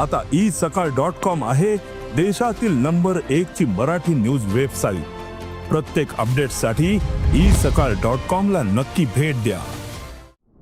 आता ई सकाळ dot com आहे देशातील नंबर एक ची मराठी न्यूज वेबसाईट. प्रत्येक अपडेटसाठी ई सकाळ डॉट कॉम ला नक्की भेट द्या.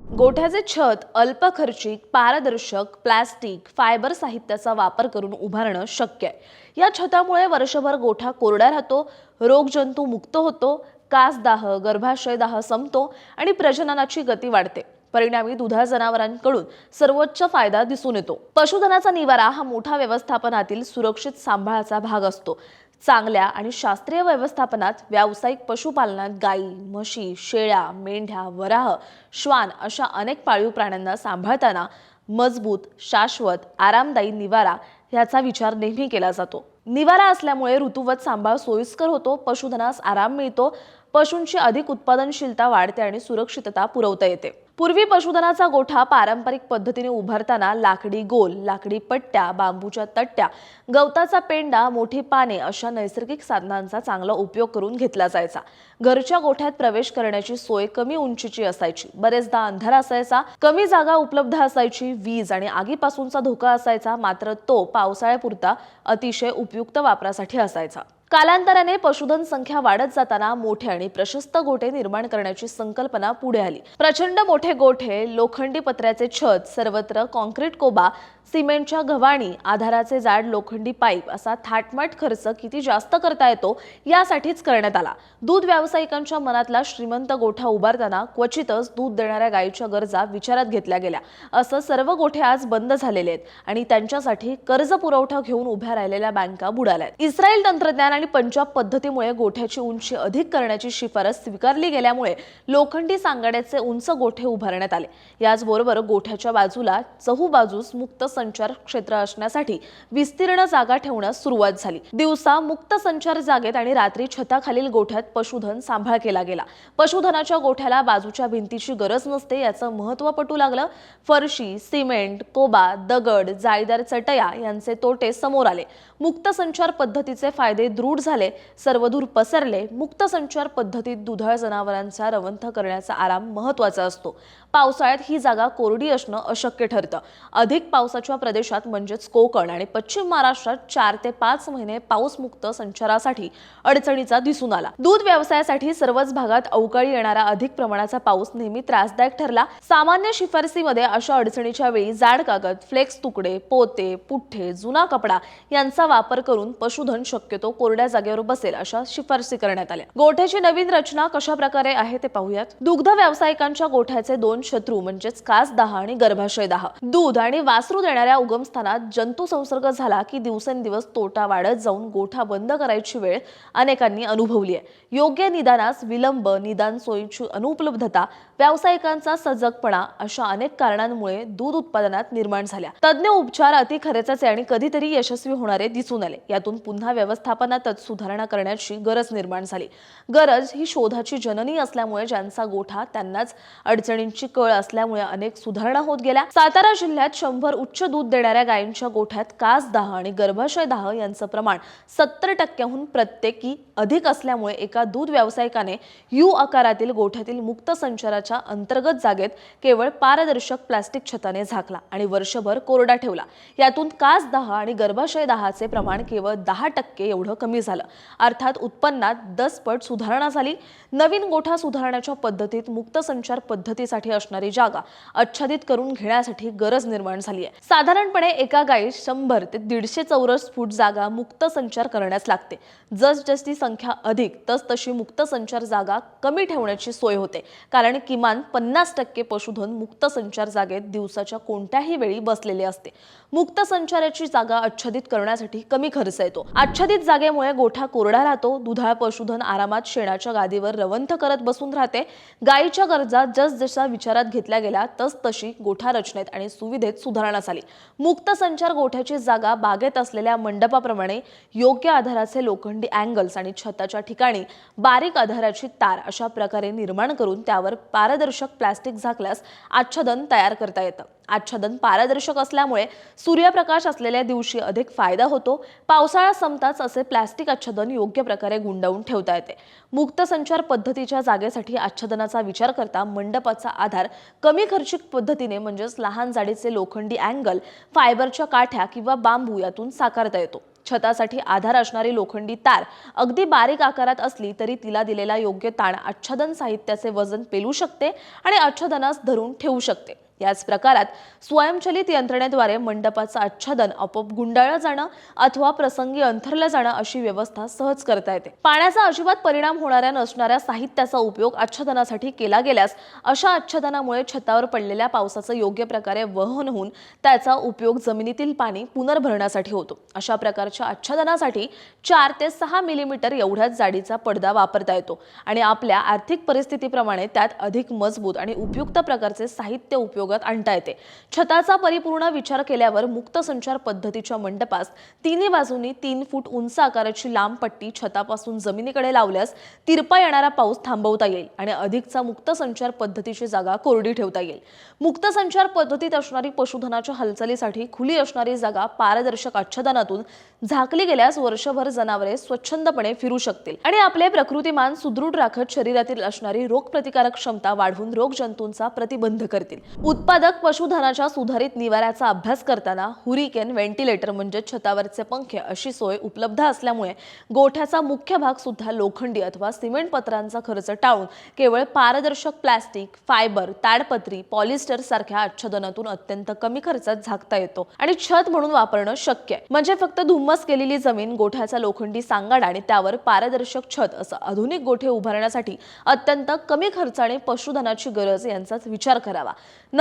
गोठ्याचे छत अल्प खर्चिक पारदर्शक प्लास्टिक फायबर साहित्याचा वापर करून उभारणं शक्य आहे. या छतामुळे वर्षभर गोठा कोरडा राहतो रोगजंतू मुक्त होतो कासदाह गर्भाशयदाह संपतो आणि प्रजननाची गती वाढते. परिणामी दुधा जनावरांकडून सर्वोच्च फायदा दिसून येतो. पशुधनाचा निवारा हा मोठा व्यवस्थापनातील सुरक्षित सांभाळाचा भाग असतो. चांगल्या आणि शास्त्रीय व्यवस्थापनात व्यावसायिक पशुपालनात गाई म्हशी शेळ्या मेंढ्या वराह श्वान अशा अनेक पाळीव प्राण्यांना सांभाळताना मजबूत शाश्वत आरामदायी निवारा ह्याचा विचार नेहमी केला जातो. निवारा असल्यामुळे ऋतुवत सांभाळ सोयीस्कर होतो पशुधनास आराम मिळतो पशूंची अधिक उत्पादनशीलता वाढते आणि सुरक्षितता पुरवता येते. पूर्वी पशुधनाचा गोठा पारंपरिक पद्धतीने उभारताना लाकडी गोल लाकडी पट्ट्या बांबूच्या तट्ट्या गवताचा पेंडा मोठी पाने अशा नैसर्गिक साधनांचा चांगला उपयोग करून घेतला जायचा. घरच्या गोठ्यात प्रवेश करण्याची सोय कमी उंचीची असायची. बरेचदा अंधार असायचा कमी जागा उपलब्ध असायची वीज आणि आगीपासूनचा धोका असायचा मात्र तो पावसाळ्यापुरता अतिशय उपयुक्त वापरासाठी असायचा. कालांतराने पशुधन संख्या वाढत जाताना मोठे आणि प्रशस्त गोठे निर्माण करण्याची संकल्पना पुढे आली. प्रचंड मोठे गोठे लोखंडी पत्र्याचे छत सर्वत्र कॉन्क्रीट कोबा सिमेंटच्या घवाणी आधाराचे जाड लोखंडी पाईप असा थाटमाट खर्च किती जास्त करता येतो यासाठीच करण्यात आला. दूध व्यावसायिकांच्या मनातला श्रीमंत गोठा उभारताना क्वचितच दूध देणाऱ्या गायीच्या गरजा विचारात घेतल्या गेल्या. असं सर्व गोठे आज बंद झालेले आहेत आणि त्यांच्यासाठी कर्ज पुरवठा घेऊन उभ्या राहिलेल्या बँका बुडाल्या इस्रायल तंत्रज्ञान आणि पंजाब पद्धतीमुळे गोठ्याची उंची अधिक करण्याची शिफारस स्वीकारली गेल्यामुळे लोखंडी सांगाड्याचे उंच गोठे उभारण्यात आले. याचबरोबर गोठ्याच्या बाजूला चहूबाजूस मुक्त संचार क्षेत्र असण्यासाठी विस्तीर्ण जागा ठेवण्यास सुरुवात झाली. दिवसा मुक्त संचार जागेत आणि रात्री छताखालील गोठ्यात पशुधन सांभाळ केला गेला. पशुधनाच्या गोठ्याला बाजूच्या भिंतीची गरज नसते याचं महत्त्व पटू लागलं. फरशी सिमेंट कोबा दगड जाळीदार चटया यांचे तोटे समोर आले. मुक्त संचार पद्धतीचे फायदे दृढ झाले सर्वदूर पसरले मुक्त संचार पद्धतीत दुधाळ जनावरांचा रवंथ करण्याचा आराम महत्त्वाचा असतो. पावसाळ्यात ही जागा कोरडी असणं अशक्य ठरतं. अधिक पावसाच्या प्रदेशात म्हणजेच कोकण आणि पश्चिम महाराष्ट्रात चार ते पाच महिने पाऊसमुक्त संचारासाठी अडचणीचा दिसून आला. दूध व्यवसायासाठी सर्वच भागात अवकाळी येणारा अधिक प्रमाणाचा पाऊस नेहमी त्रासदायक ठरला. सामान्य शिफारसीमध्ये अशा अडचणीच्या वेळी जाड कागद फ्लेक्स तुकडे पोते पुठ्ठे जुना कपडा यांचा वापर करून पशुधन शक्यतो कोरड्या जागेवर बसेल अशा शिफारसी करण्यात आल्या. गोठ्याची नवीन रचना कशा प्रकारे आहे ते पाहूयात. दुग्ध व्यावसायिकांच्या गोठ्याचे दोन शत्रू म्हणजेच कास दहा आणि गर्भाशय दहा. दूध आणि वासरू देणाऱ्या उगमस्थानात जंतू संसर्ग झाला की दिवसेंदिवस तोटा वाढत जाऊन गोठा बंद करायची वेळ अनेकांनी अनुभवली आहे. योग्य निदानास विलंब निदान सोयीची अनुपलब्धता व्यावसायिकांचा सजगपणा अशा अनेक कारणांमुळे दूध उत्पादनात निर्माण झाल्या. तज्ज्ञ उपचार अति खरेचाचे आणि कधीतरी यशस्वी होणारे दिसून आले. यातून पुन्हा व्यवस्थापनातच सुधारणा करण्याची गरज निर्माण झाली. गरज ही शोधाची जननी असल्यामुळे ज्यांचा गोठा त्यांनाच अडचणींची कळ असल्यामुळे अनेक सुधारणा होत गेल्या. सातारा जिल्ह्यात शंभर उच्च दूध देणाऱ्या गायींच्या गोठ्यात कास दाह आणि गर्भाशय दाह यांचं प्रमाण सत्तर टक्क्याहून प्रत्येकी अधिक असल्यामुळे एका दूध व्यावसायिकाने यू आकारातील गोठ्यातील मुक्त संचाराच्या अंतर्गत जागेत केवळ पारदर्शक प्लास्टिक छताने झाकला आणि वर्षभर कोरडा ठेवला. यातून कास दाह आणि गर्भाशय गर्भाशयदाहाचे प्रमाण केवळ दहा टक्के एवढं कमी झालं. अर्थात उत्पन्नात दस पट सुधारणा झाली. नवीन गोठा सुधारण्याच्या पद्धतीत मुक्त संचार पद्धतीसाठी असणारी जागा आच्छादित करून घेण्यासाठी गरज निर्माण झाली आहे. साधारणपणे एका गायीस शंभर ते दीडशे चौरस फूट जागा मुक्त संचार करण्यास लागते. जस जशी संख्या अधिक तस तशी मुक्त संचार जागा कमी ठेवण्याची सोय होते. कारण किमान पन्नास टक्के पशुधन मुक्त संचार जागेत दिवसाच्या कोणत्याही वेळी बसलेले असते. मुक्त संचाराची जागा आच्छादित करण्यासाठी कमी खर्च येतो. आच्छादित जागेमुळे गोठा कोरडा राहतो. दुधाळ पशुधन आरामात शेणाच्या गादीवर रवंथ करत बसून राहते. गायीच्या गरजा जसजशा विचारात घेतल्या गेल्या तस तशी गोठा रचनेत आणि सुविधेत सुधारणा झाली. मुक्त संचार गोठ्याची जागा बागेत असलेल्या मंडपाप्रमाणे योग्य आधाराचे लोखंडी अँगल्स आणि छताच्या ठिकाणी बारीक आधाराची तार अशा प्रकारे निर्माण करून त्यावर पारदर्शक प्लास्टिक झाकल्यास आच्छादन तयार करता येतं. आच्छादन पारदर्शक असल्यामुळे सूर्यप्रकाश असलेल्या दिवशी अधिक फायदा होतो. पावसाळा संपताच असे प्लॅस्टिक आच्छादन योग्य प्रकारे गुंडाळून ठेवता येते. मुक्त संचार पद्धतीच्या जागेसाठी आच्छादनाचा विचार करता मंडपाचा आधार कमी खर्चिक पद्धतीने म्हणजेच लहान जाडीचे लोखंडी अँगल फायबरच्या काठ्या किंवा बांबू यातून साकारता येतो. छतासाठी आधार असणारी लोखंडी तार अगदी बारीक आकारात असली तरी तिला दिलेला योग्य ताण आच्छादन साहित्याचे वजन पेलू शकते आणि आच्छादनास धरून ठेवू शकते. याच प्रकारात स्वयंचलित यंत्रणेद्वारे मंडपाचं आच्छादन आपोआप गुंडाळलं जाणं अथवा प्रसंगी अंथरलं जाणं अशी व्यवस्था सहज करता येते. पाण्याचा अजिबात परिणाम होणाऱ्या नसणाऱ्या साहित्याचा उपयोग आच्छादनासाठी केला गेल्यास अशा आच्छादनामुळे छतावर पडलेल्या पावसाचं योग्य प्रकारे वहन होऊन त्याचा उपयोग जमिनीतील पाणी पुनर्भरण्यासाठी होतो. अशा प्रकारच्या आच्छादनासाठी चार ते सहा मिलीमीटर एवढ्याच जाडीचा पडदा वापरता येतो आणि आपल्या आर्थिक परिस्थितीप्रमाणे त्यात अधिक मजबूत आणि उपयुक्त प्रकारचे साहित्य उपयोग उपयोगात आणता येते. छताचा परिपूर्ण विचार केल्यावर मुक्त संचार पद्धतीच्या मंडपास तिन्ही बाजूनी तीन फूट उंच आकाराची लांब पट्टी छतापासून जमिनीकडे लावल्यास तिरपा येणारा पाऊस थांबवता येईल आणि अधिकचा मुक्त संचार पद्धतीची जागा कोरडी ठेवता येईल. मुक्त संचार पद्धतीत असणारी पशुधनाच्या हालचालीसाठी खुली असणारी जागा पारदर्शक आच्छादनातून झाकली गेल्यास वर्षभर जनावरे स्वच्छंदपणे फिरू शकतील. आणि आपले प्रकृतिमान सुदृढ राखत शरीरातील असणारी रोगप्रतिकारक क्षमता वाढवून रोगजंतूंचा प्रतिबंध करतील. उत्पादक पशुधनाच्या सुधारित निवाऱ्याचा अभ्यास करताना हुरिकेन व्हेंटिलेटर म्हणजे छतावरचे पंखे अशी सोय उपलब्ध असल्यामुळे गोठ्याचा मुख्य भाग सुद्धा लोखंडी अथवा सिमेंट पत्रांचा खर्च टाळून केवळ पारदर्शक प्लास्टिक फायबर ताडपत्री पॉलिस्टर सारख्या आच्छादनातून अत्यंत कमी खर्चात झाकता येतो आणि छत म्हणून वापरणं शक्य आहे. म्हणजे फक्त धुम्मस केलेली जमीन गोठ्याचा लोखंडी सांगाड आणि त्यावर पारदर्शक छत असं आधुनिक गोठे उभारण्यासाठी अत्यंत कमी खर्चाने पशुधनाची गरज यांचाच विचार करावा.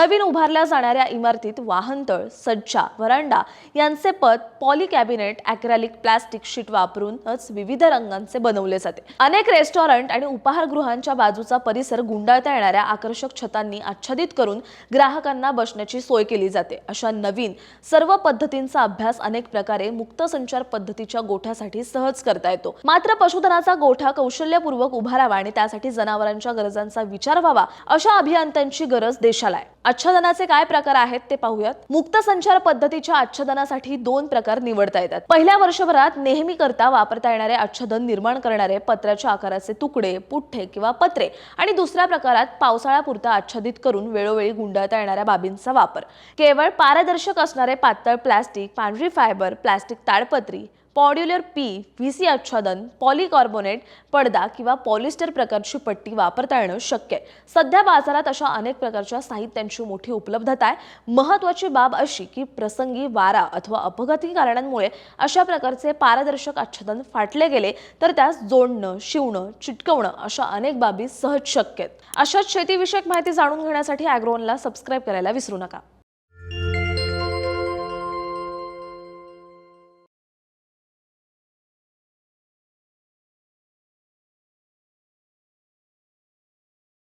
नवीन उभारल्या जाणाऱ्या इमारतीत वाहनतळ सज्जा व्हरांडा यांचे पद poly cabinet acrylic plastic sheet वापरूनच विविध रंगांचे बनवले जाते. अनेक रेस्टॉरंट आणि उपाहारगृहांच्या बाजूचा परिसर गुंडाळता येणाऱ्या आकर्षक छतांनी आच्छादित करून ग्राहकांना बसण्याची सोय केली जाते. अशा नवीन सर्व पद्धतींचा अभ्यास अनेक प्रकारे मुक्त संचार पद्धतीच्या गोठ्यासाठी सहज करता येतो. मात्र पशुधनाचा गोठा कौशल्यपूर्वक उभारावा आणि त्यासाठी जनावरांच्या गरजांचा विचार व्हावा अशा अभियंत्यांची गरज देशाला आहे. आच्छादनाचे काय प्रकार आहेत ते पाहूयात. मुक्त संचार पद्धतीच्या आच्छादनासाठी दोन प्रकार निवडता येतात. पहिल्या वर्षभरात नेहमी करता वापरता येणारे आच्छादन निर्माण करणारे पत्राच्या आकाराचे तुकडे पुठ्ठे किंवा पत्रे आणि दुसऱ्या प्रकारात पावसाळ्यापुरता आच्छादित करून वेळोवेळी गुंडाळता येणाऱ्या बाबींचा वापर. केवळ पारदर्शक असणारे पातळ प्लास्टिक पांढरी फायबर प्लास्टिक ताडपत्री पॉड्युलर पी व्ही सी आच्छादन पॉलिकार्बोनेट पडदा किंवा पॉलिस्टर प्रकारची पट्टी वापरता येणं शक्य आहे. सध्या बाजारात अशा अनेक प्रकारच्या साहित्यांची मोठी उपलब्धता आहे. महत्त्वाची बाब अशी की प्रसंगी वारा अथवा अपघाती कारणांमुळे अशा प्रकारचे पारदर्शक आच्छादन फाटले गेले तर त्यास जोडणं शिवणं चिटकवणं अशा अनेक बाबी सहज शक्य आहेत. अशाच शेतीविषयक माहिती जाणून घेण्यासाठी अॅग्रोनला सबस्क्राईब करायला विसरू नका.